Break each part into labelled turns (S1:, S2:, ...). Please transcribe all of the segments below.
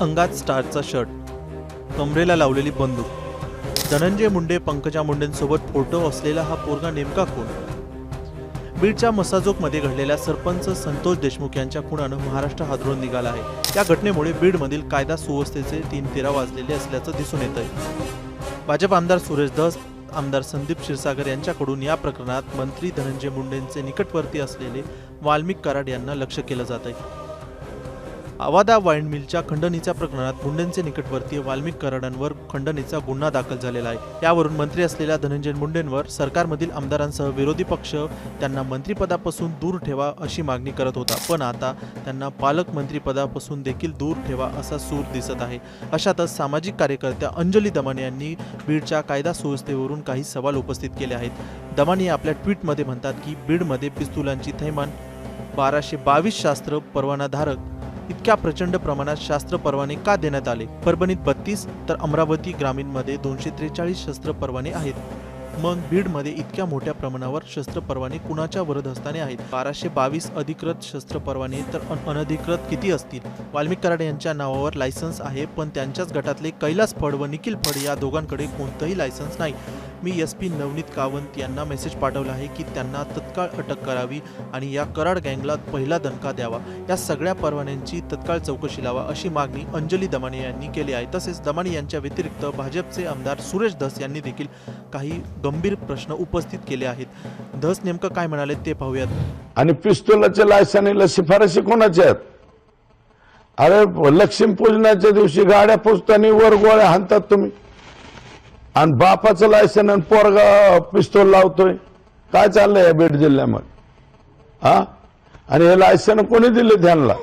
S1: अंगात स्टारचा शर्ट कमरेला लावलेली बंदूक धनंजय मुंडे पंकजा मुंडेंसोबत फोटो असलेला हा पोरगा नेमका कोण? बीडच्या मसाजोगमध्ये घडलेल्या सरपंच संतोष देशमुख यांच्या खुणानं महाराष्ट्र हादरून निघाला आहे. या घटनेमुळे बीडमधील कायदा सुव्यवस्थेचे तीन तेरा वाजलेले असल्याचं दिसून येत आहे भाजप आमदार सुरेश धस आमदार संदीप क्षीरसागर यांच्याकडून या प्रकरणात मंत्री धनंजय मुंडेंचे निकटवर्ती असलेले वाल्मिक कराड यांना लक्ष केलं जात आहे आवादा वाईन मिलच्या खंडणीच्या प्रकरणात मुंडेंचे निकटवर्तीय वाल्मिक कराडांवर खंडणीचा गुन्हा दाखल झालेला आहे. यावरून मंत्री असलेल्या धनंजय मुंडेंवर सरकारमधील आमदारांसह विरोधी पक्ष त्यांना मंत्रिपदापासून दूर ठेवा अशी मागणी करत होता. पण आता त्यांना पालकमंत्रीपदापासून देखील दूर ठेवा असा सूर दिसत आहे. अशातच सामाजिक कार्यकर्त्या अंजली दमाने यांनी बीडच्या कायदा सुव्यवस्थेवरून काही सवाल उपस्थित केले आहेत. दमाने आपल्या ट्विटमध्ये म्हणतात की बीडमध्ये पिस्तुलांची थैमान बाराशे बावीस शास्त्र परवानाधारक इतक्या प्रचंड प्रमाणात शास्त्र परवाने का देण्यात आले? परभणीत बत्तीस तर अमरावती ग्रामीणमध्ये दोनशे त्रेचाळीस शस्त्र परवाने आहेत. मग बीडमध्ये इतक्या मोठ्या प्रमाणावर शस्त्र परवाने कुणाच्या वरदहस्ताने आहेत? बाराशे बावीस अधिकृत शस्त्र परवाने तर अन- अनधिकृत किती असतील? वाल्मिक कराड यांच्या नावावर लायसन्स आहे पण त्यांच्याच गटातले कैलास फड व निखिल फड या दोघांकडे कोणतंही लायसन्स नाही. मी एस पी नवनीत कावंत यांना मेसेज पाठवला आहे की त्यांना तत्काळ अटक करावी आणि या कराड गँगला पहिला दणका द्यावा. या सगळ्या परवान्यांची तत्काळ चौकशी लावा अशी मागणी अंजली दमाणे यांनी केली आहे. तसेच दमाने यांच्या व्यतिरिक्त भाजपचे आमदार सुरेश धस यांनी देखील काही गंभीर प्रश्न उपस्थित केले आहेत. धस नेमकं काय म्हणाले ते पाहूयात.
S2: आणि पिस्तुलाच्या लायसनीला शिफारशी कोणाच्या आहेत? अरे लक्ष्मी पूजनाच्या दिवशी गाड्या पुजताना वर गोळ्या हाणतात तुम्ही. आणि बापाचं लायसन आणि पोरगा पिस्तूल लावतोय. काय चाललंय या बीड जिल्ह्यामध्ये? हा? आणि हे लायसन कोणी दिले त्यांना?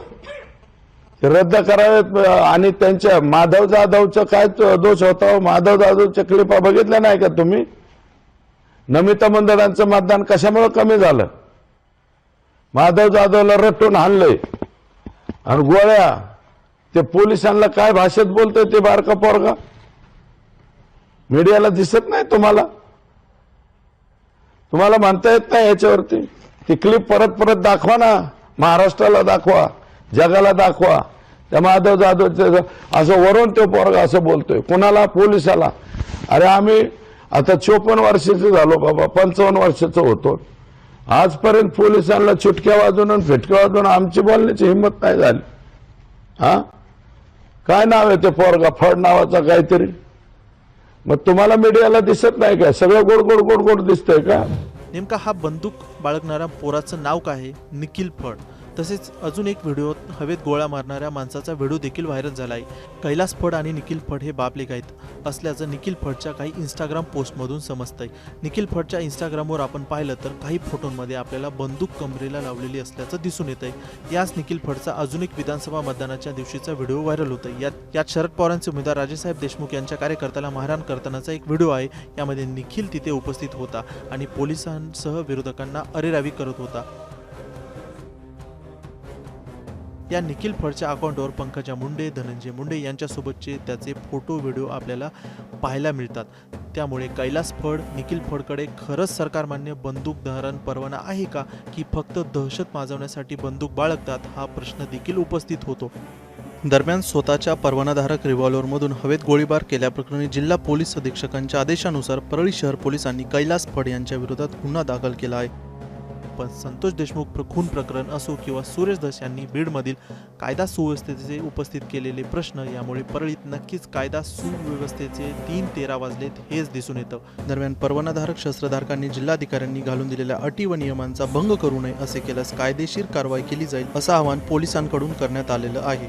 S2: रद्द करावेत आणि त्यांच्या माधव जाधवचं काय दोष होता? माधव जाधवच्या क्लिपा बघितल्या नाही का तुम्ही? नमिता मंडळांचं मतदान कशामुळे कमी झालं? माधव जाधवला रटून हाणलंय. आणि गोळ्या ते पोलिसांना काय भाषेत बोलतोय ते बारका पोरगा? मीडियाला दिसत नाही तुम्हाला? तुम्हाला म्हणता येत नाही याच्यावरती? ती क्लिप परत परत दाखवा ना. महाराष्ट्राला दाखवा जगाला दाखवा. त्या माधव जाधव असं वरून तो पोरगा असं बोलतोय. कुणाला? पोलिसाला. अरे आम्ही आता चोपन्न वर्षाचे झालो बाबा पंचावन्न वर्षाचं होतो. आजपर्यंत पोलिसांना चुटक्या वाजून आणि फिटक्या वाजून आमची बोलण्याची हिंमत नाही झाली. हा? काय नाव आहे ते पोरगा? फड नावाचा काहीतरी? मग तुम्हाला मीडियाला दिसत नाही का? सगळं गोड गोड गोड गोड दिसतंय का?
S1: नेमका हा बंदूक बाळगणाऱ्या पोराचं नाव काय आहे? निखिल फड. तसेच अजून एक व्हिडिओ हवेत गोळा मारणाऱ्या माणसाचा व्हिडिओ देखील व्हायरल झाला आहे कैलास फड आणि निखिल फड हे बापले आहेत असल्याचं निखिल फडच्या काही इंस्टाग्राम पोस्टमधून समजतंय. निखिल फडच्या इंस्टाग्रामवर आपण पाहिलं तर काही फोटोंमध्ये आपल्याला बंदूक कमरेला लावलेली असल्याचं दिसून येत आहे याच निखिल फडचा अजून एक विधानसभा मतदानाच्या दिवशीचा व्हिडिओ व्हायरल होत आहे यात यात शरद पवारांचे उमेदवार राजेसाहेब देशमुख यांच्या कार्यकर्त्याला मारहाण करतानाचा एक व्हिडिओ आहे. यामध्ये निखिल तिथे उपस्थित होता आणि पोलिसांसह विरोधकांना अरेरावी करत होता. या निखिल फडच्या अकाउंटवर पंकजा मुंडे धनंजय मुंडे यांच्यासोबतचे त्याचे फोटो व्हिडिओ आपल्याला पाहायला मिळतात. त्यामुळे कैलास फड निखिल फडकडे खरंच सरकारमान्य बंदूकधारण परवाना आहे का? की फक्त दहशत माजवण्यासाठी बंदूक बाळगतात? हा प्रश्न देखील उपस्थित होतो. दरम्यान स्वतःच्या परवानाधारक रिव्हॉल्व्हरमधून हवेत गोळीबार केल्याप्रकरणी जिल्हा पोलीस अधीक्षकांच्या आदेशानुसार परळी शहर पोलिसांनी कैलास फड यांच्या विरोधात गुन्हा दाखल केला आहे. पण संतोष देशमुख खून प्रकरण असो किंवा सुरेश दश यांनी बीडमधील कायदा सुव्यवस्थेचे उपस्थित केलेले प्रश्न यामुळे परळीत नक्कीच कायदा सुव्यवस्थेचे तीन तेरा वाजलेत हेच दिसून येतं. दरम्यान परवानाधारक शस्त्रधारकांनी जिल्हाधिकाऱ्यांनी घालून दिलेल्या अटी व नियमांचा भंग करू नये असे केल्यास कायदेशीर कारवाई केली जाईल असं आवाहन पोलिसांकडून करण्यात आलेलं आहे.